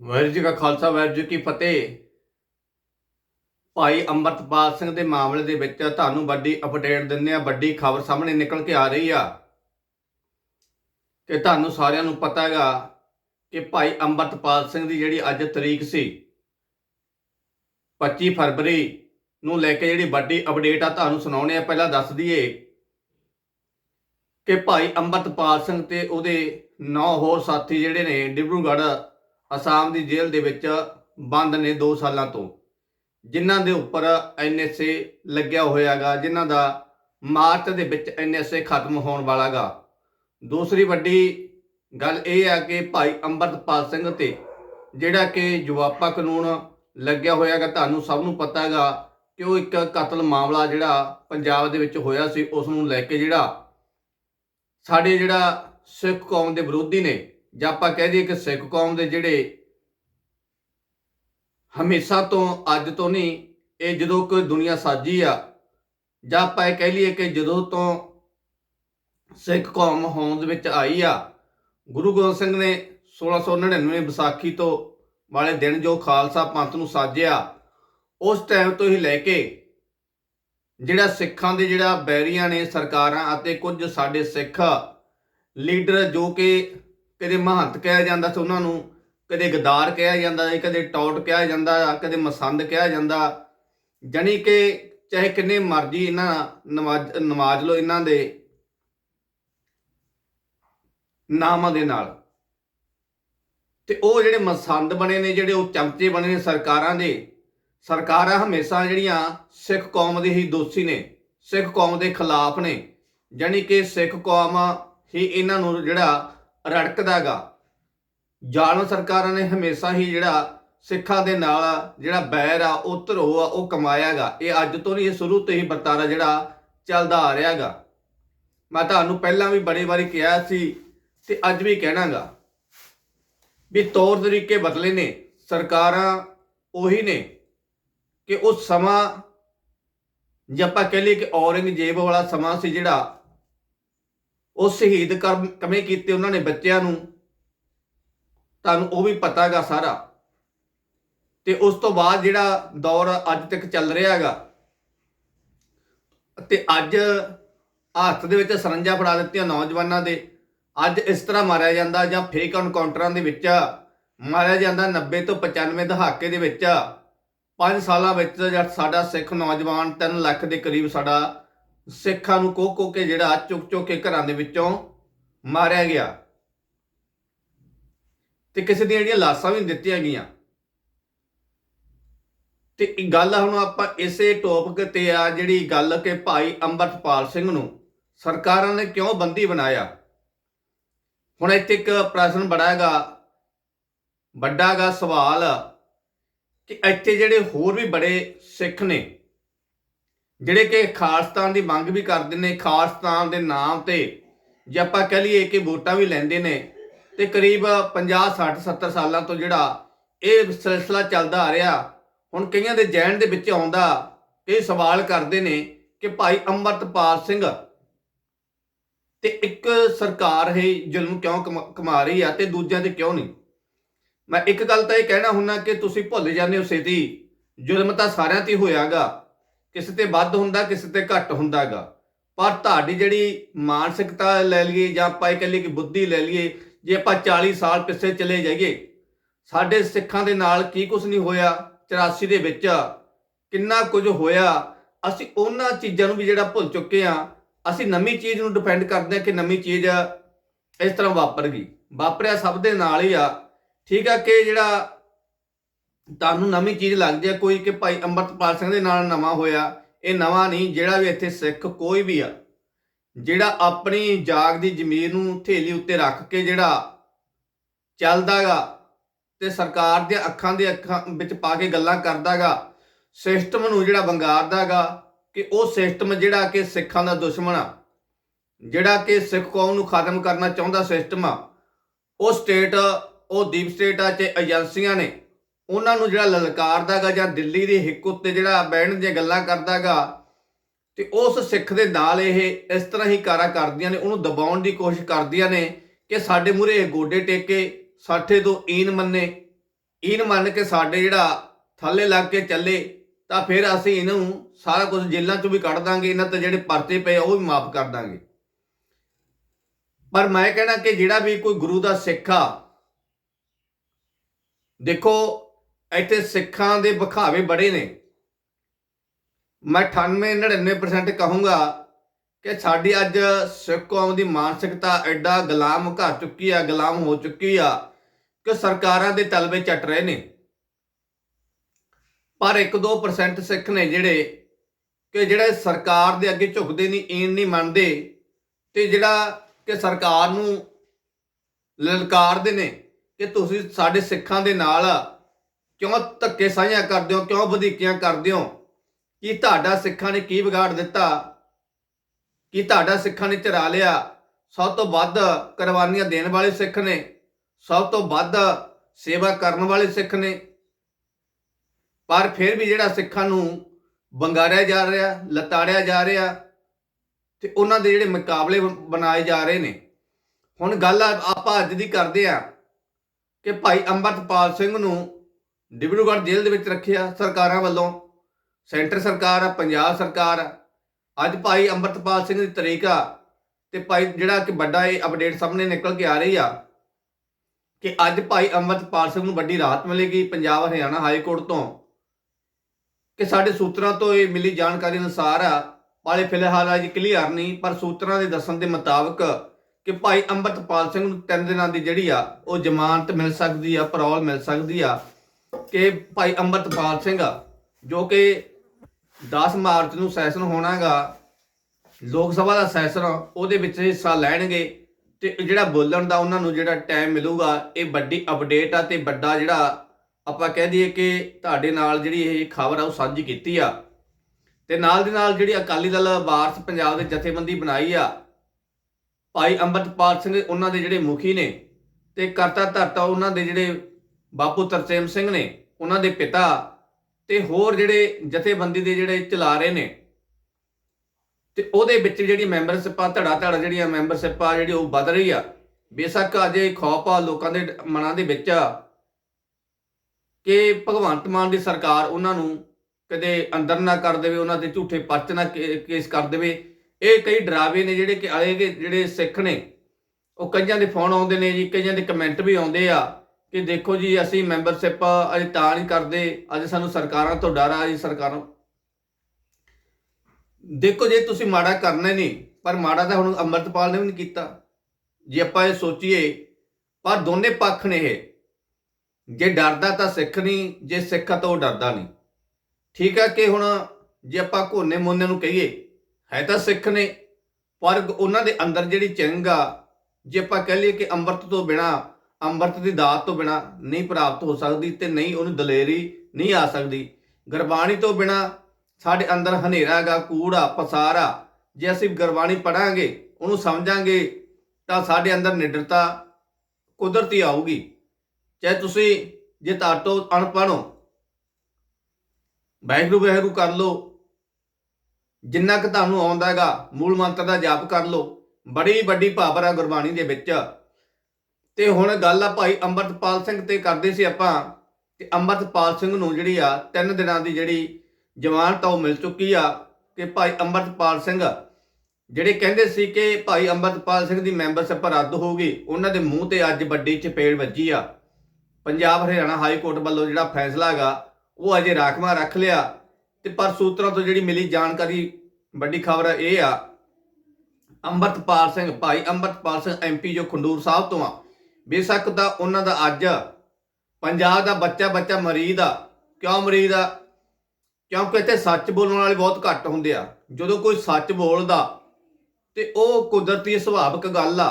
ਵਾਹਿਗੁਰੂ ਜੀ ਕਾ ਖਾਲਸਾ, ਵਾਹਿਗੁਰੂ ਜੀ ਕੀ ਫਤਿਹ। ਭਾਈ ਅੰਮ੍ਰਿਤਪਾਲ ਸਿੰਘ ਦੇ ਮਾਮਲੇ ਦੇ ਵਿੱਚ ਤੁਹਾਨੂੰ ਵੱਡੀ ਅਪਡੇਟ ਦਿੰਦੇ ਆ ਵੱਡੀ ਖਬਰ ਸਾਹਮਣੇ ਨਿਕਲ ਕੇ ਆ ਰਹੀ ਆ। ਕਿ ਤੁਹਾਨੂੰ ਸਾਰਿਆਂ ਨੂੰ ਪਤਾ ਹੈਗਾ ਕਿ ਭਾਈ ਅੰਮ੍ਰਿਤਪਾਲ ਸਿੰਘ ਦੀ ਜਿਹੜੀ ਅੱਜ ਤਰੀਕ ਸੀ 25 ਫਰਵਰੀ ਨੂੰ ਲੈ ਕੇ ਜਿਹੜੀ ਵੱਡੀ ਅਪਡੇਟ ਆ, ਤੁਹਾਨੂੰ ਸੁਣਾਉਣੇ ਆ ਪਹਿਲਾਂ ਦੱਸ ਦਈਏ ਕਿ ਭਾਈ ਅੰਮ੍ਰਿਤਪਾਲ ਸਿੰਘ ਤੇ ਉਹਦੇ 9 ਹੋਰ ਸਾਥੀ ਜਿਹੜੇ ਨੇ, ਡਿਬਰੂਗੜ੍ਹ ਅਸਾਮ ਦੀ ਜੇਲ੍ਹ ਦੇ ਵਿੱਚ ਬੰਦ ਨੇ 2 ਸਾਲਾਂ ਤੋਂ। ਜਿਨ੍ਹਾਂ ਦੇ ਉੱਪਰ ਐਨਐਸਏ ਲੱਗਿਆ ਹੋਇਆਗਾ, ਜਿਨ੍ਹਾਂ ਦਾ ਮਾਰਚ ਦੇ ਵਿੱਚ ਐਨਐਸਏ ਖਤਮ ਹੋਣ ਵਾਲਾਗਾ। ਦੂਸਰੀ ਵੱਡੀ ਗੱਲ ਇਹ ਆ ਕਿ ਭਾਈ ਅੰਮ੍ਰਿਤਪਾਲ ਸਿੰਘ ਤੇ ਜਿਹੜਾ ਕਿ ਜਵਾਪਾ ਕਾਨੂੰਨ ਲੱਗਿਆ ਹੋਇਆਗਾ, ਤੁਹਾਨੂੰ ਸਭ ਨੂੰ ਪਤਾ ਹੈਗਾ ਕਿ ਉਹ ਇੱਕ ਕਤਲ ਮਾਮਲਾ ਜਿਹੜਾ ਪੰਜਾਬ ਦੇ ਵਿੱਚ ਹੋਇਆ ਸੀ, ਉਸ ਨੂੰ ਲੈ ਕੇ ਜਿਹੜਾ ਸਾਡੇ ਜਿਹੜਾ ਸਿੱਖ ਕੌਮ ਦੇ ਵਿਰੋਧੀ ਨੇ ਜਾਂ ਆਪਾਂ ਕਹਿ ਦਈਏ ਕਿ ਸਿੱਖ ਕੌਮ ਦੇ ਜਿਹੜੇ ਹਮੇਸ਼ਾ ਤੋਂ, ਅੱਜ ਤੋਂ ਨਹੀਂ, ਇਹ ਜਦੋਂ ਕੋਈ ਦੁਨੀਆ ਸਾਜੀ ਆ, ਜਾਂ ਆਪਾਂ ਇਹ ਕਹਿ ਲਈਏ ਕਿ ਜਦੋਂ ਤੋਂ ਸਿੱਖ ਕੌਮ ਹੋਂਦ ਵਿੱਚ ਆਈ ਆ, ਗੁਰੂ ਗੋਬਿੰਦ ਸਿੰਘ ਨੇ 1699 ਵਿਸਾਖੀ ਤੋਂ ਵਾਲੇ ਦਿਨ ਜੋ ਖਾਲਸਾ ਪੰਥ ਨੂੰ ਸਾਜਿਆ, ਉਸ ਟਾਈਮ ਤੋਂ ਹੀ ਲੈ ਕੇ ਜਿਹੜਾ ਸਿੱਖਾਂ ਦੇ ਜਿਹੜਾ ਬੈਰੀਆਂ ਨੇ, ਸਰਕਾਰਾਂ ਅਤੇ ਕੁਝ ਸਾਡੇ ਸਿੱਖ ਲੀਡਰ ਜੋ ਕਿ ਕਦੇ ਮਹੰਤ ਕਿਹਾ ਜਾਂਦਾ ਸੀ ਉਹਨਾਂ ਨੂੰ, ਕਦੇ ਗਦਾਰ ਕਿਹਾ ਜਾਂਦਾ ਹੈ ਕਦੇ ਟੌਟ ਕਿਹਾ ਜਾਂਦਾ, ਕਦੇ ਮਸੰਦ ਕਿਹਾ ਜਾਂਦਾ। ਜਾਣੀ ਕਿ ਚਾਹੇ ਕਿੰਨੇ ਮਰਜ਼ੀ ਇਹਨਾਂ ਨਵਾਜ਼ ਨਵਾਜ਼ ਲੋ ਇਹਨਾਂ ਦੇ ਨਾਮਾਂ ਦੇ ਨਾਲ। ਤੇ ਉਹ ਜਿਹੜੇ ਮਸੰਦ ਬਣੇ ਨੇ, ਜਿਹੜੇ ਉਹ ਚਮਚੇ ਬਣੇ ਨੇ ਸਰਕਾਰਾਂ ਦੇ, ਸਰਕਾਰਾਂ ਹਮੇਸ਼ਾ ਜਿਹੜੀਆਂ ਸਿੱਖ ਕੌਮ ਦੇ ਹੀ ਦੋਸ਼ੀ ਨੇ, ਸਿੱਖ ਕੌਮ ਦੇ ਖਿਲਾਫ ਨੇ। ਜਾਣੀ ਕਿ ਸਿੱਖ ਕੌਮ ਹੀ ਇਹਨਾਂ ਨੂੰ ਜਿਹੜਾ ਰੜਕਦਾਗਾ। ਜ਼ਾਲਮ ਸਰਕਾਰਾਂ ਨੇ ਹਮੇਸ਼ਾ ਹੀ ਜਿਹੜਾ ਸਿੱਖਾਂ ਦੇ ਨਾਲ ਜਿਹੜਾ ਬੈਰ ਆ, ਉਹ ਧਰੋ ਆ, ਉਹ ਕਮਾਇਆਗਾ ਇਹ ਅੱਜ ਤੋਂ ਨਹੀਂ, ਇਹ ਸ਼ੁਰੂ ਤੋਂ ਹੀ ਵਰਤਾਰਾ ਜਿਹੜਾ ਚੱਲਦਾ ਆ ਰਿਹਾਗਾ ਮੈਂ ਤੁਹਾਨੂੰ ਪਹਿਲਾਂ ਵੀ ਬੜੀ ਵਾਰੀ ਕਿਹਾ ਸੀ ਤੇ ਅੱਜ ਵੀ ਕਹਿਣਾਗਾ ਵੀ ਤੌਰ ਤਰੀਕੇ ਬਦਲੇ ਨੇ, ਸਰਕਾਰਾਂ ਉਹੀ ਨੇ ਕਿ ਉਹ ਸਮਾਂ, ਜੇ ਆਪਾਂ ਕਹਿ ਲਈਏ ਕਿ ਔਰੰਗਜ਼ੇਬ ਵਾਲਾ ਸਮਾਂ ਸੀ ਜਿਹੜਾ ਉਹ ਸ਼ਹੀਦ ਕਰਮ ਕਮੇ ਕੀਤੇ ਉਹਨਾਂ ਨੇ ਬੱਚਿਆਂ ਨੂੰ, ਤੁਹਾਨੂੰ ਉਹ ਵੀ ਪਤਾਗਾ ਸਾਰਾ। ਤੇ ਉਸ ਤੋਂ ਬਾਅਦ ਜਿਹੜਾ ਦੌਰ ਅੱਜ ਤੱਕ ਚੱਲ ਰਿਹਾ ਹੈਗਾ, ਤੇ ਅੱਜ ਹੱਥ ਦੇ ਵਿੱਚ ਸਰੰਜਾ ਫੜਾ ਦਿੱਤੀਆਂ ਨੌਜਵਾਨਾਂ ਦੇ। ਅੱਜ ਇਸ ਤਰ੍ਹਾਂ ਮਾਰਿਆ ਜਾਂਦਾ ਜਾਂ ਫੇਕ ਐਨਕਾਊਂਟਰਾਂ ਦੇ ਵਿੱਚ ਮਾਰਿਆ ਜਾਂਦਾ 90 ਤੋਂ 95 ਦਹਾਕੇ ਦੇ ਵਿੱਚ। 5 ਸਾਲਾਂ ਵਿੱਚ ਸਾਡਾ ਸਿੱਖ ਨੌਜਵਾਨ 3 ਲੱਖ ਦੇ ਕਰੀਬ ਸਾਡਾ ਸਿੱਖਾਂ ਨੂੰ ਕੋਹ ਕੋਹ ਕੇ ਜਿਹੜਾ ਚੁੱਕ ਚੁੱਕ ਕੇ ਘਰਾਂ ਦੇ ਵਿੱਚੋਂ ਮਾਰਿਆ ਗਿਆ। ਤੇ ਕਿਸੇ ਦੀਆਂ ਜਿਹੜੀਆਂ ਲਾਸ਼ਾਂ ਵੀ ਦਿੱਤੀਆਂ ਗਈਆਂ। ਤੇ ਇਹ ਗੱਲ ਹੁਣ ਆਪਾਂ ਇਸੇ ਟੌਪਿਕ ਤੇ ਆ ਜਿਹੜੀ ਗੱਲ ਕਿ ਭਾਈ ਅੰਮ੍ਰਿਤਪਾਲ ਸਿੰਘ ਨੂੰ ਸਰਕਾਰਾਂ ਨੇ ਕਿਉਂ ਬੰਦੀ ਬਣਾਇਆ? ਹੁਣ ਇੱਥੇ ਇੱਕ ਪ੍ਰਸ਼ਨ ਬੜਾ ਹੈਗਾ, ਵੱਡਾ ਹੈਗਾ ਸਵਾਲ ਕਿ ਇੱਥੇ ਜਿਹੜੇ ਹੋਰ ਵੀ ਬੜੇ ਸਿੱਖ ਨੇ ਜਿਹੜੇ ਕਿ ਖਾਲਸਤਾਨ ਦੀ ਮੰਗ ਵੀ ਕਰਦੇ ਨੇ, ਖਾਲਸਤਾਨ ਦੇ ਨਾਮ ਤੇ, ਜੇ ਆਪਾਂ ਕਹ ਲਈਏ ਕਿ ਵੋਟਾਂ ਵੀ ਲੈਂਦੇ ਨੇ, ਤੇ ਕਰੀਬ 50 60 70 ਸਾਲਾਂ ਤੋਂ ਜਿਹੜਾ ਇਹ ਸਿਲਸਿਲਾ ਚੱਲਦਾ ਆ ਰਿਹਾ, ਹੁਣ ਕਈਆਂ ਦੇ ਜਹਿਨ ਦੇ ਵਿੱਚ ਆਉਂਦਾ ਇਹ ਸਵਾਲ ਕਰਦੇ ਨੇ ਕਿ ਭਾਈ ਅੰਮ੍ਰਿਤਪਾਲ ਸਿੰਘ ਤੇ ਇੱਕ ਸਰਕਾਰ ਹੈ ਜ਼ੁਲਮ ਕਿਉਂ ਕਮਾ- ਕਮਾ ਰਹੀ ਆ ਤੇ ਦੂਜਿਆਂ ਤੇ ਕਿਉਂ ਨਹੀਂ? ਮੈਂ ਇੱਕ ਗੱਲ ਤਾਂ ਇਹ ਕਹਿਣਾ ਹੁੰਨਾ ਕਿ ਤੁਸੀਂ ਭੁੱਲ ਜਾਂਦੇ ਹੋ ਛੇਤੀ ਜ਼ੁਲਮ ਤਾਂ ਸਾਰਿਆਂ ਤੇ ਹੀ ਹੋਇਆਗਾ। ਕਿਸੇ ਤੇ ਵੱਧ ਹੁੰਦਾ, ਕਿਸੇ ਤੇ ਘੱਟ ਹੁੰਦਾਗਾ। ਪਰ ਤੁਹਾਡੀ ਜਿਹੜੀ ਮਾਨਸਿਕਤਾ ਲੈ ਲਈਏ ਜਾਂ ਆਪਾਂ ਇਹ ਕਹਿ ਲਈਏ ਕਿ ਬੁੱਧੀ ਲੈ ਲਈਏ, ਜੇ ਆਪਾਂ 40 ਸਾਲ ਪਿੱਛੇ ਚਲੇ ਜਾਈਏ, ਸਾਡੇ ਸਿੱਖਾਂ ਦੇ ਨਾਲ ਕੀ ਕੁਝ ਨਹੀਂ ਹੋਇਆ? 84 ਦੇ ਵਿੱਚ ਕਿੰਨਾ ਕੁਝ ਹੋਇਆ? ਅਸੀਂ ਉਹਨਾਂ ਚੀਜ਼ਾਂ ਨੂੰ ਵੀ ਜਿਹੜਾ ਭੁੱਲ ਚੁੱਕੇ ਆ ਅਸੀਂ ਨਵੀਂ ਚੀਜ਼ ਨੂੰ ਡਿਪੈਂਡ ਕਰਦੇ ਆ ਕਿ ਨਵੀਂ ਚੀਜ਼ ਇਸ ਤਰ੍ਹਾਂ ਵਾਪਰ ਗਈ। ਵਾਪਰਿਆ ਸਭ ਦੇ ਨਾਲ ਹੀ ਆ। ਠੀਕ ਆ ਕਿ ਜਿਹੜਾ ਤੁਹਾਨੂੰ ਨਵੀਂ ਚੀਜ਼ ਲੱਗਦੀ ਹੈ ਕੋਈ ਕਿ ਭਾਈ ਅੰਮ੍ਰਿਤਪਾਲ ਸਿੰਘ ਦੇ ਨਾਲ ਨਵਾਂ ਹੋਇਆ, ਇਹ ਨਵਾਂ ਨਹੀਂ, ਜਿਹੜਾ ਵੀ ਇੱਥੇ ਸਿੱਖ ਕੋਈ ਵੀ ਆ, ਜਿਹੜਾ ਆਪਣੀ ਜਾਗ ਦੀ ਜ਼ਮੀਰ ਨੂੰ ਥੇਲੀ ਉੱਤੇ ਰੱਖ ਕੇ ਜਿਹੜਾ ਚੱਲਦਾਗਾ ਤੇ ਸਰਕਾਰ ਦੇ ਅੱਖਾਂ ਦੇ ਅੱਖਾਂ ਵਿੱਚ ਪਾ ਕੇ ਗੱਲਾਂ ਕਰਦਾਗਾ ਸਿਸਟਮ ਨੂੰ ਜਿਹੜਾ ਵੰਗਾਰਦਾਗਾ ਕਿ ਉਹ ਸਿਸਟਮ ਜਿਹੜਾ ਕਿ ਸਿੱਖਾਂ ਦਾ ਦੁਸ਼ਮਣ ਆ, ਜਿਹੜਾ ਕਿ ਸਿੱਖ ਕੌਮ ਨੂੰ ਖਤਮ ਕਰਨਾ ਚਾਹੁੰਦਾ ਸਿਸਟਮ ਆ, ਉਹ ਸਟੇਟ, ਉਹ ਦੀਪ ਸਟੇਟ ਆ ਤੇ ਏਜੰਸੀਆਂ ਨੇ ਉਹਨਾਂ ਨੂੰ ਜਿਹੜਾ ਲਲਕਾਰਦਾਗਾ ਜਾਂ ਦਿੱਲੀ ਦੇ ਹਿੱਕ ਉੱਤੇ ਜਿਹੜਾ ਬਹਿਣ ਦੀਆਂ ਗੱਲਾਂ ਕਰਦਾਗਾ, ਤੇ ਉਸ ਸਿੱਖ ਦੇ ਨਾਲ ਇਹ ਇਸ ਤਰ੍ਹਾਂ ਹੀ ਕਾਰਾ ਕਰਦੀਆਂ ਨੇ, ਉਹਨੂੰ ਦਬਾਉਣ ਦੀ ਕੋਸ਼ਿਸ਼ ਕਰਦੀਆਂ ਨੇ ਕਿ ਸਾਡੇ ਮੂਹਰੇ ਗੋਡੇ ਟੇਕੇ, ਸਾਠੇ ਤੋਂ ਈਨ ਮੰਨੇ। ਈਨ ਮੰਨ ਕੇ ਸਾਡੇ ਜਿਹੜਾ ਥੱਲੇ ਲੱਗ ਕੇ ਚੱਲੇ, ਤਾਂ ਫਿਰ ਅਸੀਂ ਇਹਨੂੰ ਸਾਰਾ ਕੁਝ ਜੇਲ੍ਹਾਂ ਚੋਂ ਵੀ ਕੱਢ ਦਾਂਗੇ, ਇਹਨਾਂ ਤੇ ਜਿਹੜੇ ਪਰਤੇ ਪਏ ਆ ਉਹ ਵੀ ਮਾਫ ਕਰ ਦਾਂਗੇ। ਪਰ ਮੈਂ ਕਹਿਣਾ ਕਿ ਜਿਹੜਾ ਵੀ ਕੋਈ ਗੁਰੂ ਦਾ ਸਿੱਖ ਆ, ਦੇਖੋ ਇੱਥੇ ਸਿੱਖਾਂ ਦੇ ਵਿਖਾਵੇ ਬੜੇ ਨੇ। ਮੈਂ 98 99% ਕਹੂੰਗਾ ਕਿ ਸਾਡੀ ਅੱਜ ਸਿੱਖ ਕੌਮ ਦੀ ਮਾਨਸਿਕਤਾ ਐਡਾ ਗੁਲਾਮ ਘਰ ਚੁੱਕੀ ਆ, ਗੁਲਾਮ ਹੋ ਚੁੱਕੀ ਆ ਕਿ ਸਰਕਾਰਾਂ ਦੇ ਤਲਵੇ ਚੱਟ ਰਹੇ ਨੇ। ਪਰ 1-2% ਸਿੱਖ ਨੇ ਜਿਹੜੇ ਕਿ ਜਿਹੜੇ ਸਰਕਾਰ ਦੇ ਅੱਗੇ ਝੁਕਦੇ ਨਹੀਂ ਈਨ ਨਹੀਂ ਮੰਨਦੇ ਤੇ ਜਿਹੜਾ ਕਿ ਸਰਕਾਰ ਨੂੰ ਲਲਕਾਰਦੇ ਨੇ ਕਿ ਤੁਸੀਂ ਸਾਡੇ ਸਿੱਖਾਂ ਦੇ ਨਾਲ ਕਿਉਂ ਧੱਕੇ ਸਾਂਝਾ ਕਰਦੇ ਹੋ? ਕਿਉਂ ਵਧੀਕੀਆਂ ਕਰਦੇ ਹੋ? ਕੀ ਤੁਹਾਡਾ ਸਿੱਖਾਂ ਨੇ ਕੀ ਵਿਗਾੜ ਦਿੱਤਾ? ਕੀ ਤੁਹਾਡਾ ਸਿੱਖਾਂ ਨੇ ਚਰਾ ਲਿਆ? ਸਭ ਤੋਂ ਵੱਧ ਕੁਰਬਾਨੀਆਂ ਦੇਣ ਵਾਲੇ ਸਿੱਖ ਨੇ। ਸਭ ਤੋਂ ਵੱਧ ਸੇਵਾ ਕਰਨ ਵਾਲੇ ਸਿੱਖ ਨੇ। ਪਰ ਫਿਰ ਵੀ ਜਿਹੜਾ ਸਿੱਖਾਂ ਨੂੰ ਬੰਗਾਰਿਆ ਜਾ ਰਿਹਾ, ਲਤਾੜਿਆ ਜਾ ਰਿਹਾ, ਤੇ ਉਹਨਾਂ ਦੇ ਜਿਹੜੇ ਮੁਕਾਬਲੇ ਬਣਾਏ ਜਾ ਰਹੇ ਨੇ। ਹੁਣ ਗੱਲ ਆਪਾਂ ਅੱਜ ਦੀ ਕਰਦੇ ਆ ਕਿ ਭਾਈ ਅੰਮ੍ਰਿਤਪਾਲ ਸਿੰਘ ਨੂੰ ਡਿਬਰੂਗੜ੍ਹ ਜੇਲ੍ਹ ਦੇ ਵਿੱਚ ਰੱਖਿਆ ਸਰਕਾਰਾਂ ਵੱਲੋਂ। ਸੈਂਟਰ ਸਰਕਾਰ ਆ, ਪੰਜਾਬ ਸਰਕਾਰ ਆ। ਅੱਜ ਭਾਈ ਅੰਮ੍ਰਿਤਪਾਲ ਸਿੰਘ ਦੀ ਤਰੀਕਾ ਆ ਤੇ ਭਾਈ ਜਿਹੜਾ ਕਿ ਵੱਡਾ ਇਹ ਅਪਡੇਟ ਸਾਹਮਣੇ ਨਿਕਲ ਕੇ ਆ ਰਹੀ ਆ ਕਿ ਅੱਜ ਭਾਈ ਅੰਮ੍ਰਿਤਪਾਲ ਸਿੰਘ ਨੂੰ ਵੱਡੀ ਰਾਹਤ ਮਿਲੇਗੀ ਪੰਜਾਬ ਹਰਿਆਣਾ ਹਾਈ ਕੋਰਟ ਤੋਂ। ਕਿ ਸਾਡੇ ਸੂਤਰਾਂ ਤੋਂ ਇਹ ਮਿਲੀ ਜਾਣਕਾਰੀ ਅਨੁਸਾਰ ਆ ਵਾਲੇ ਫਿਲਹਾਲ ਅਜੇ ਕਲੀਅਰ ਨਹੀਂ, ਪਰ ਸੂਤਰਾਂ ਦੇ ਦੱਸਣ ਦੇ ਮੁਤਾਬਕ ਕਿ ਭਾਈ ਅੰਮ੍ਰਿਤਪਾਲ ਸਿੰਘ ਨੂੰ ਤਿੰਨ ਦਿਨਾਂ ਦੀ ਜਿਹੜੀ ਆ, ਉਹ ਜ਼ਮਾਨਤ ਮਿਲ ਸਕਦੀ ਆ, ਪਰੌਲ ਮਿਲ ਸਕਦੀ ਆ। ਕਿ ਭਾਈ ਅੰਮ੍ਰਿਤਪਾਲ ਸਿੰਘ ਜੋ ਕਿ 10 ਮਾਰਚ ਨੂੰ ਸੈਸ਼ਨ ਹੋਣਾਗਾ, ਲੋਕ ਸਭਾ ਦਾ ਸੈਸ਼ਨ, ਉਹਦੇ ਵਿੱਚ ਹਿੱਸਾ ਲੈਣਗੇ ਤੇ ਜਿਹੜਾ ਬੋਲਣ ਦਾ ਉਹਨਾਂ ਨੂੰ ਜਿਹੜਾ ਟਾਈਮ ਮਿਲੂਗਾ, ਇਹ ਵੱਡੀ ਅਪਡੇਟ ਆ ਤੇ ਵੱਡਾ ਜਿਹੜਾ ਆਪਾਂ ਕਹਿ ਦਈਏ ਕਿ ਤੁਹਾਡੇ ਨਾਲ ਜਿਹੜੀ ਇਹ ਖਬਰ ਆ, ਉਹ ਸਾਂਝੀ ਕੀਤੀ ਆ। ਤੇ ਨਾਲ ਦੀ ਨਾਲ ਜਿਹੜੀ ਅਕਾਲੀ ਦਲ ਵਾਰਸ ਪੰਜਾਬ ਦੇ ਜਥੇਬੰਦੀ ਬਣਾਈ ਆ, ਭਾਈ ਅੰਮ੍ਰਿਤਪਾਲ ਸਿੰਘ ਉਹਨਾਂ ਦੇ ਜਿਹੜੇ ਮੁਖੀ ਨੇ ਤੇ ਕਰਤਾ ਧਰਤਾ ਉਹਨਾਂ ਦੇ ਜਿਹੜੇ ਬਾਪੂ ਤਰਸੇਮ ਸਿੰਘ ਨੇ ਉਹਨਾਂ ਦੇ ਪਿਤਾ ਤੇ ਹੋਰ ਜਿਹੜੇ ਜਥੇਬੰਦੀ ਦੇ ਜਿਹੜੇ ਚਲਾ ਰਹੇ ਨੇ, ਤੇ ਉਹਦੇ ਵਿੱਚ ਜਿਹੜੀ ਮੈਂਬਰਸ਼ਿਪਾਂ ਧੜਾ ਧੜਾ ਜਿਹੜੀਆਂ ਮੈਂਬਰਸ਼ਿਪ ਆ, ਜਿਹੜੀ ਉਹ ਵੱਧ ਰਹੀ ਆ। ਬੇਸ਼ੱਕ ਅਜੇ ਖੌਫ ਆ ਲੋਕਾਂ ਦੇ ਮਨਾਂ ਦੇ ਵਿੱਚ ਕਿ ਭਗਵੰਤ ਮਾਨ ਦੀ ਸਰਕਾਰ ਉਹਨਾਂ ਨੂੰ ਕਦੇ ਅੰਦਰ ਨਾ ਕਰ ਦੇਵੇ, ਉਹਨਾਂ ਤੇ ਝੂਠੇ ਪਰਚ ਨਾ ਕੇਸ ਕਰ ਦੇਵੇ। ਇਹ ਕਈ ਡਰਾਵੇ ਨੇ ਜਿਹੜੇ ਕਿ ਆਲੇ ਜਿਹੜੇ ਸਿੱਖ ਨੇ, ਉਹ ਕਈਆਂ ਦੇ ਫੋਨ ਆਉਂਦੇ ਨੇ ਜੀ, ਕਈਆਂ ਦੇ ਕਮੈਂਟ ਵੀ ਆਉਂਦੇ ਆ। ਕਿ ਦੇਖੋ ਜੀ, ਅਸੀਂ ਮੈਂਬਰਸ਼ਿਪ ਅਜੇ ਤਾਂ ਨਹੀਂ ਕਰਦੇ, ਅੱਜ ਸਾਨੂੰ ਸਰਕਾਰਾਂ ਤੋਂ ਡਰ ਆ ਜੀ ਸਰਕਾਰਾਂ ਦੇਖੋ ਜੇ ਤੁਸੀਂ ਮਾੜਾ ਕਰਨਾ ਨਹੀਂ, ਪਰ ਮਾੜਾ ਤਾਂ ਹੁਣ ਅੰਮ੍ਰਿਤਪਾਲ ਨੇ ਵੀ ਨਹੀਂ ਕੀਤਾ। ਜੇ ਆਪਾਂ ਇਹ ਸੋਚੀਏ, ਪਰ ਦੋਨੇ ਪੱਖ ਨੇ ਇਹ। ਜੇ ਡਰਦਾ ਤਾਂ ਸਿੱਖ ਨਹੀਂ, ਜੇ ਸਿੱਖ ਤਾਂ ਉਹ ਡਰਦਾ ਨਹੀਂ। ਠੀਕ ਹੈ ਕਿ ਹੁਣ ਜੇ ਆਪਾਂ ਕੋਨੇ ਮੋਨੇ ਨੂੰ ਕਹੀਏ, ਹੈ ਤਾਂ ਸਿੱਖ ਨੇ, ਪਰ ਉਹਨਾਂ ਦੇ ਅੰਦਰ ਜਿਹੜੀ ਚਿੰਗ ਆ, ਜੇ ਆਪਾਂ ਕਹਿ ਲਈਏ ਕਿ ਅੰਮ੍ਰਿਤ ਤੋਂ ਬਿਨਾ ਅੰਮ੍ਰਿਤ ਦੀ ਦਾਤ ਤੋਂ ਬਿਨਾ ਨਹੀਂ ਪ੍ਰਾਪਤ ਹੋ ਸਕਦੀ ਤੇ ਨਹੀਂ ਉਹਨੂੰ ਦਲੇਰੀ ਨਹੀਂ ਆ ਸਕਦੀ। ਗੁਰਬਾਣੀ ਤੋਂ ਬਿਨਾ ਸਾਡੇ ਅੰਦਰ ਹਨੇਰਾ ਹੈਗਾ ਕੂੜਾ, ਪਸਾਰਾ, ਜੇ ਅਸੀਂ ਗੁਰਬਾਣੀ ਪੜਾਂਗੇ ਉਹਨੂੰ ਸਮਝਾਂਗੇ, ਤਾਂ ਸਾਡੇ ਅੰਦਰ ਨਿਡਰਤਾ ਕੁਦਰਤੀ ਆਊਗੀ। ਚਾਹੇ ਤੁਸੀਂ ਜੇ ਤਾਟੋ ਅਨਪੜ੍ਹ ਹੋ, ਵਾਹਿਗੁਰੂ ਕਰ ਲਓ। ਜਿੰਨਾ ਕੁ ਤੁਹਾਨੂੰ ਆਉਂਦਾ ਹੈਗਾ, ਮੂਲ ਮੰਤਰ ਦਾ ਜਾਪ ਕਰ ਲਓ। ਬੜੀ ਵੱਡੀ ਭਾਵਰ ਆ ਗੁਰਬਾਣੀ ਦੇ ਵਿੱਚ। ਤੇ ਹੁਣ ਗੱਲ ਆ ਭਾਈ ਅੰਮ੍ਰਿਤਪਾਲ ਸਿੰਘ ਤੇ ਕਰਦੇ ਸੀ ਆਪਾਂ, ਤੇ ਅੰਮ੍ਰਿਤਪਾਲ ਸਿੰਘ ਨੂੰ ਜਿਹੜੀ ਆ ਤਿੰਨ ਦਿਨਾਂ ਦੀ ਜਿਹੜੀ ਜ਼ਮਾਨਤ ਆ ਉਹ ਮਿਲ ਚੁੱਕੀ ਆ ਕਿ ਭਾਈ ਅੰਮ੍ਰਿਤਪਾਲ ਸਿੰਘ, ਜਿਹੜੇ ਕਹਿੰਦੇ ਸੀ ਕਿ ਭਾਈ ਅੰਮ੍ਰਿਤਪਾਲ ਸਿੰਘ ਦੀ ਮੈਂਬਰਸ਼ਿਪ ਰੱਦ ਹੋ ਗਈ, ਉਹਨਾਂ ਦੇ ਮੂੰਹ ਤੇ ਅੱਜ ਵੱਡੀ ਚਪੇੜ ਵੱਜੀ ਆ। ਪੰਜਾਬ ਹਰਿਆਣਾ ਹਾਈ ਕੋਰਟ ਵੱਲੋਂ ਜਿਹੜਾ ਫੈਸਲਾ ਹੈਗਾ, ਉਹ ਅਜੇ ਰਾਖਵਾਂ ਰੱਖ ਲਿਆ, ਤੇ ਪਰ ਸੂਤਰਾਂ ਤੋਂ ਜਿਹੜੀ ਮਿਲੀ ਜਾਣਕਾਰੀ, ਵੱਡੀ ਖਬਰ ਇਹ ਆ, ਅੰਮ੍ਰਿਤਪਾਲ ਸਿੰਘ, ਭਾਈ ਅੰਮ੍ਰਿਤਪਾਲ ਸਿੰਘ ਐਮਪੀ ਜੋ ਖੰਡੂਰ ਸਾਹਿਬ ਤੋਂ ਆ ਬੇਸ਼ੱਕ ਦਾ ਉਹਨਾਂ ਦਾ ਅੱਜ ਪੰਜਾਬ ਦਾ ਬੱਚਾ ਬੱਚਾ ਮਰੀਦ ਆ। ਕਿਉਂ ਮਰੀਦ ਆ? ਕਿਉਂਕਿ ਇੱਥੇ ਸੱਚ ਬੋਲਣ ਵਾਲੇ ਬਹੁਤ ਘੱਟ ਹੁੰਦੇ ਆ। ਜਦੋਂ ਕੋਈ ਸੱਚ ਬੋਲਦਾ, ਤੇ ਉਹ ਕੁਦਰਤੀ ਸੁਭਾਵਿਕ ਗੱਲ ਆ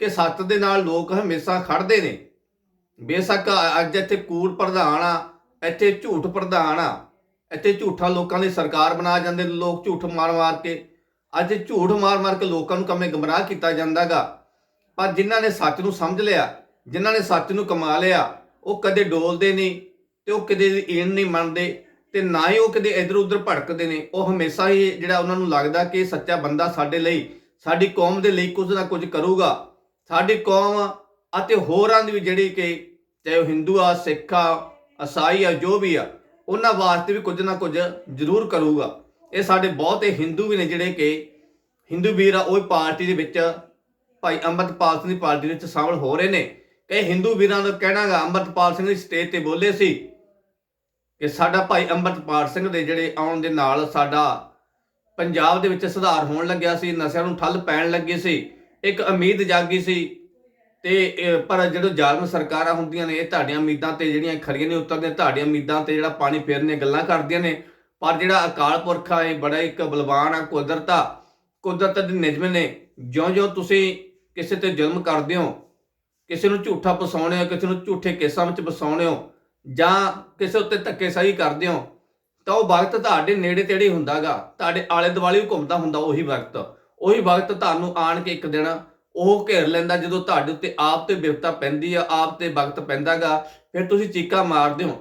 ਕਿ ਸੱਚ ਦੇ ਨਾਲ ਲੋਕ ਹਮੇਸ਼ਾ ਖੜਦੇ ਨੇ। ਬੇਸ਼ੱਕ ਅੱਜ ਇੱਥੇ ਕੂੜ ਪ੍ਰਧਾਨ ਆ, ਇੱਥੇ ਝੂਠ ਪ੍ਰਧਾਨ ਆ, ਇੱਥੇ ਝੂਠਾ ਲੋਕਾਂ ਦੀ ਸਰਕਾਰ ਬਣਾ ਜਾਂਦੇ ਲੋਕ ਝੂਠ ਮਾਰ-ਮਾਰ ਕੇ। ਅੱਜ ਝੂਠ ਮਾਰ-ਮਾਰ ਕੇ ਲੋਕਾਂ ਨੂੰ ਕੰਮੇ ਗਮਰਾਹ ਕੀਤਾ ਜਾਂਦਾਗਾ ਪਰ ਜਿਨ੍ਹਾਂ ਨੇ ਸੱਚ ਨੂੰ ਸਮਝ ਲਿਆ, ਜਿਨ੍ਹਾਂ ਨੇ ਸੱਚ ਨੂੰ ਕਮਾ ਲਿਆ, ਉਹ ਕਦੇ ਡੋਲਦੇ ਨਹੀਂ ਤੇ ਉਹ ਕਦੇ ਈਣ ਨਹੀਂ ਮੰਨਦੇ ਤੇ ਨਾ ਹੀ ਉਹ ਕਦੇ ਇਧਰ ਉਧਰ ਭੜਕਦੇ ਨੇ। ਉਹ ਹਮੇਸ਼ਾ ਹੀ ਜਿਹੜਾ ਉਹਨਾਂ ਨੂੰ ਲੱਗਦਾ ਕਿ ਸੱਚਾ ਬੰਦਾ ਸਾਡੇ ਲਈ, ਸਾਡੀ ਕੌਮ ਦੇ ਲਈ ਕੁਝ ਨਾ ਕੁਝ ਕਰੂਗਾ। ਸਾਡੀ ਕੌਮ ਅਤੇ ਹੋਰਾਂ ਦੀ ਵੀ ਜਿਹੜੀ ਕਿ ਚਾਹੇ ਉਹ ਹਿੰਦੂ ਆ ਸਿੱਖ ਆ ਈਸਾਈ ਆ, ਜੋ ਵੀ ਆ, ਉਹਨਾਂ ਵਾਸਤੇ ਵੀ ਕੁਝ ਨਾ ਕੁਝ ਜ਼ਰੂਰ ਕਰੂਗਾ। ਇਹ ਸਾਡੇ ਬਹੁਤੇ ਹਿੰਦੂ ਵੀ ਨੇ ਜਿਹੜੇ ਕਿ ਹਿੰਦੂ ਵੀਰ ਆ, ਉਹ ਵੀ ਪਾਰਟੀ ਦੇ ਵਿੱਚ ਭਾਈ ਅੰਮ੍ਰਿਤਪਾਲ ਸਿੰਘ ਦੀ ਪਾਰਟੀ ਵਿੱਚ ਸ਼ਾਮਲ ਹੋ ਰਹੇ ਨੇ। ਕਈ ਹਿੰਦੂ ਵੀਰਾਂ ਦਾ ਕਹਿਣਾਗਾ, ਅੰਮ੍ਰਿਤਪਾਲ ਸਿੰਘ ਦੀ ਸਟੇਜ ਤੇ ਬੋਲੇ ਸੀ ਕਿ ਸਾਡਾ ਭਾਈ ਅੰਮ੍ਰਿਤਪਾਲ ਸਿੰਘ ਦੇ ਜਿਹੜੇ ਆਉਣ ਦੇ ਨਾਲ ਸਾਡਾ ਪੰਜਾਬ ਦੇ ਵਿੱਚ ਸੁਧਾਰ ਹੋਣ ਲੱਗਿਆ ਸੀ, ਨਸ਼ਿਆਂ ਨੂੰ ਠੱਲ ਪੈਣ ਲੱਗੀ ਸੀ, ਇੱਕ ਉਮੀਦ ਜਾਗੀ ਸੀ ਤੇ ਪਰ ਜਦੋਂ ਜ਼ਾਲਮ ਸਰਕਾਰਾਂ ਹੁੰਦੀਆਂ ਨੇ, ਇਹ ਤੁਹਾਡੀਆਂ ਉਮੀਦਾਂ ਤੇ ਜਿਹੜੀਆਂ ਖਰੀਆਂ ਨਹੀਂ ਉਤਰਦੇ ਤੁਹਾਡੀਆਂ ਉਮੀਦਾਂ ਤੇ ਜਿਹੜਾ ਪਾਣੀ ਫੇਰਨੇ ਗੱਲਾਂ ਕਰਦੀਆਂ ਨੇ, ਪਰ ਜਿਹੜਾ ਅਕਾਲ ਪੁਰਖ ਆ, ਇਹ ਬੜਾ ਇੱਕ ਬਲਵਾਨ ਆ, ਕੁਦਰਤ ਆ, ਕੁਦਰਤ ਦੇ ਨਿਯਮ ਨੇ, ਜਿਉਂ-ਜਿਉਂ ਤੁਸੀਂ ਕਿਸੇ ਤੇ ਜ਼ੁਲਮ ਕਰਦੇ ਹੋ, ਕਿਸੇ ਨੂੰ ਝੂਠਾ ਫਸਾਉਂਦੇ ਹੋ, ਕਿਸੇ ਨੂੰ ਝੂਠੇ ਕੇਸਾਂ ਵਿੱਚ ਫਸਾਉਂਦੇ ਹੋ ਜਾਂ ਕਿਸੇ ਉੱਤੇ ਧੱਕੇਸ਼ਾਹੀ ਕਰਦੇ ਹੋ, ਤਾਂ ਉਹ ਵਕਤ ਤੁਹਾਡੇ ਨੇੜੇ ਤੇੜੇ ਹੁੰਦਾਗਾ, ਤੁਹਾਡੇ ਆਲੇ ਦੁਆਲੇ ਵੀ ਘੁੰਮਦਾ ਹੁੰਦਾ ਉਹੀ ਵਕਤ। ਉਹੀ ਵਕਤ ਤੁਹਾਨੂੰ ਆਣ ਕੇ ਇੱਕ ਦਿਨ ਉਹ ਘੇਰ ਲੈਂਦਾ ਜਦੋਂ ਤੁਹਾਡੇ ਉੱਤੇ ਆਪ ਤੇ ਬਿਪਤਾ ਪੈਂਦੀ ਆ, ਆਪ ਤੇ ਵਕਤ ਪੈਂਦਾਗਾ, ਫਿਰ ਤੁਸੀਂ ਚੀਕਾਂ ਮਾਰਦੇ ਹੋ।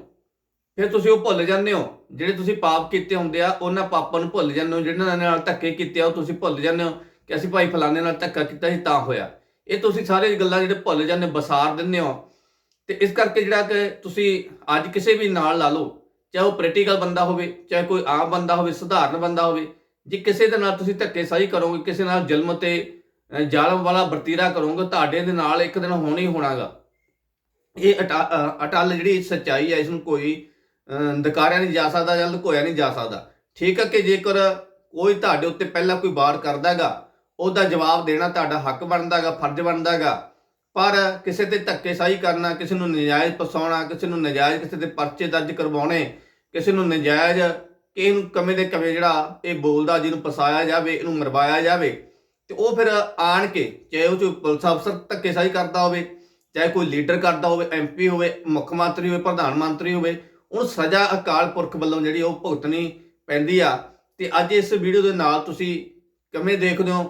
ਫਿਰ ਤੁਸੀਂ ਉਹ ਭੁੱਲ ਜਾਂਦੇ ਹੋ, ਜਿਹੜੇ ਤੁਸੀਂ ਪਾਪ ਕੀਤੇ ਹੁੰਦੇ ਆ, ਉਹਨਾਂ ਪਾਪਾਂ ਨੂੰ ਭੁੱਲ ਜਾਂਦੇ ਹੋ, ਜਿਹਨਾਂ ਨਾਲ ਧੱਕੇ ਕੀਤੇ ਆ, ਉਹ ਤੁਸੀਂ ਭੁੱਲ ਜਾਂਦੇ ਹੋ। ਕਿ ਅਸੀਂ ਭਾਈ ਫਲਾਣੇ ਨਾਲ ਧੱਕਾ ਕੀਤਾ ਸੀ ਤਾਂ ਹੋਇਆ। ਇਹ ਤੁਸੀਂ ਸਾਰੇ ਗੱਲਾਂ ਜਿਹੜੇ ਭੁੱਲ ਜਾਂਦੇ ਬਸਾਰ ਦਿੰਦੇ ਹੋ। ਤੇ ਇਸ ਕਰਕੇ ਜਿਹੜਾ ਕਿ ਤੁਸੀਂ ਅੱਜ ਕਿਸੇ ਵੀ ਨਾਲ ਲਾ ਲਓ ਚਾਹੇ ਉਹ ਪੋਲੀਟੀਕਲ ਬੰਦਾ ਹੋਵੇ ਚਾਹੇ ਕੋਈ ਆਮ ਬੰਦਾ ਹੋਵੇ ਸਧਾਰਨ ਬੰਦਾ ਹੋਵੇ ਜੇ ਕਿਸੇ ਦੇ ਨਾਲ ਤੁਸੀਂ ਧੱਕੇ ਸਹੀ ਕਰੋਗੇ ਕਿਸੇ ਨਾਲ ਜ਼ੁਲਮ ਤੇ ਜ਼ਾਲਮ ਵਾਲਾ ਵਰਤੀਰਾ ਕਰੋਗੇ ਤੁਹਾਡੇ ਦੇ ਨਾਲ ਇੱਕ ਦਿਨ ਹੋਣਾ ਹੀ ਹੋਣਾਗਾ। ਇਹ ਅਟਾ- ਅ, ਅਟਲ ਜਿਹੜੀ ਸੱਚਾਈ ਹੈ ਇਸ ਨੂੰ ਕੋਈ ਅ, ਨਕਾਰਿਆ ਨਹੀਂ ਜਾ ਸਕਦਾ ਜਾਂ ਲੁਕੋਇਆ ਨਹੀਂ ਜਾ ਸਕਦਾ। ਠੀਕ ਹੈ ਕਿ ਜੇਕਰ ਕੋਈ ਤੁਹਾਡੇ ਉੱਤੇ ਪਹਿਲਾਂ ਕੋਈ ਵਾਰ ਕਰਦਾਗਾ ਉਹਦਾ ਜਵਾਬ ਦੇਣਾ ਤੁਹਾਡਾ ਹੱਕ ਬਣਦਾਗਾ, ਫਰਜ਼ ਬਣਦਾਗਾ। ਪਰ ਕਿਸੇ ਤੇ ਧੱਕੇਸ਼ਾਹੀ ਕਰਨਾ, ਕਿਸੇ ਨੂੰ ਨਜਾਇਜ਼ ਫਸਾਉਣਾ, ਕਿਸੇ ਨੂੰ ਨਜਾਇਜ਼ ਕਿਸੇ ਦੇ ਪਰਚੇ ਦਰਜ ਕਰਵਾਉਣੇ, ਕਿਸੇ ਨੂੰ ਨਜਾਇਜ਼ ਕਿਸੇ ਨੂੰ ਕਮੇ ਦੇ ਕਮੇ ਜਿਹੜਾ ਇਹ ਬੋਲਦਾ, ਜਿਹਨੂੰ ਫਸਾਇਆ ਜਾਵੇ, ਇਹਨੂੰ ਮਰਵਾਇਆ ਜਾਵੇ, ਤੇ ਉਹ ਫਿਰ ਆਣ ਕੇ ਚਾਹੇ ਉਹ 'ਚ ਪੁਲਿਸ ਅਫਸਰ ਧੱਕੇਸ਼ਾਹੀ ਕਰਦਾ ਹੋਵੇ, ਚਾਹੇ ਕੋਈ ਲੀਡਰ ਕਰਦਾ ਹੋਵੇ ਐਮਪੀ ਹੋਵੇ, ਮੁੱਖ ਮੰਤਰੀ ਹੋਵੇ, ਪ੍ਰਧਾਨ ਮੰਤਰੀ ਹੋਵੇ, ਉਹਨੂੰ ਸਜ਼ਾ ਅਕਾਲ ਪੁਰਖ ਵੱਲੋਂ ਜਿਹੜੀ ਉਹ ਭੁਗਤਣੀ ਪੈਂਦੀ ਆ। ਤੇ ਅੱਜ ਇਸ ਵੀਡੀਓ ਦੇ ਨਾਲ ਤੁਸੀਂ ਕਿਵੇਂ ਦੇਖਦੇ ਹੋ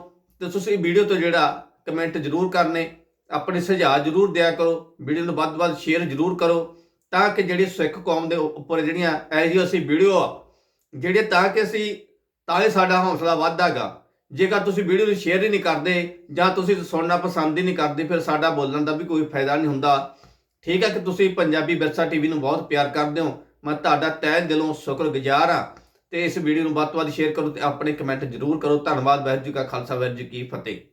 ਤੇ ਤੁਸੀਂ ਵੀਡੀਓ ਤੋਂ ਜਿਹੜਾ ਕਮੈਂਟ ਜ਼ਰੂਰ ਕਰਨੇ, ਆਪਣੇ ਸੁਝਾਅ ਜ਼ਰੂਰ ਦਿਆ ਕਰੋ, ਵੀਡੀਓ ਨੂੰ ਵੱਧ ਤੋਂ ਵੱਧ ਸ਼ੇਅਰ ਜ਼ਰੂਰ ਕਰੋ, ਤਾਂ ਕਿ ਜਿਹੜੀ ਸਿੱਖ ਕੌਮ ਦੇ ਉੱਪਰ ਜਿਹੜੀਆਂ ਐ ਜੀ ਅਸੀਂ ਵੀਡੀਓ ਆ, ਜਿਹੜੇ ਤਾਂ ਕਿ ਅਸੀਂ ਤਾਂ ਹੀ ਸਾਡਾ ਹੌਸਲਾ ਵੱਧਦਾਗਾ। ਜੇਕਰ ਤੁਸੀਂ ਵੀਡੀਓ ਨੂੰ ਸ਼ੇਅਰ ਹੀ ਨਹੀਂ ਕਰਦੇ, ਜਾਂ ਤੁਸੀਂ ਸੁਣਨਾ ਪਸੰਦ ਹੀ ਨਹੀਂ ਕਰਦੇ, ਫਿਰ ਸਾਡਾ ਬੋਲਣ ਦਾ ਵੀ ਕੋਈ ਫਾਇਦਾ ਨਹੀਂ ਹੁੰਦਾ। ਠੀਕ ਹੈ ਕਿ ਤੁਸੀਂ ਪੰਜਾਬੀ ਵਿਰਸਾ ਟੀਵੀ ਨੂੰ ਬਹੁਤ ਪਿਆਰ ਕਰਦੇ ਹੋ, ਮੈਂ ਤੁਹਾਡਾ ਤਹਿ ਦਿਲੋਂ ਸ਼ੁਕਰਗੁਜ਼ਾਰ ਹਾਂ। ਤੇ ਇਸ ਵੀਡੀਓ ਨੂੰ ਵੱਧ ਤੋਂ ਵੱਧ ਸ਼ੇਅਰ ਕਰੋ ਤੇ ਆਪਣੇ ਕਮੈਂਟ ਜ਼ਰੂਰ ਕਰੋ। ਧੰਨਵਾਦ, ਵਾਹਿਗੁਰੂ ਜੀ ਕਾ ਖਾਲਸਾ, ਵਾਹਿਗੁਰੂ ਜੀ ਕੀ ਫਤਿਹ।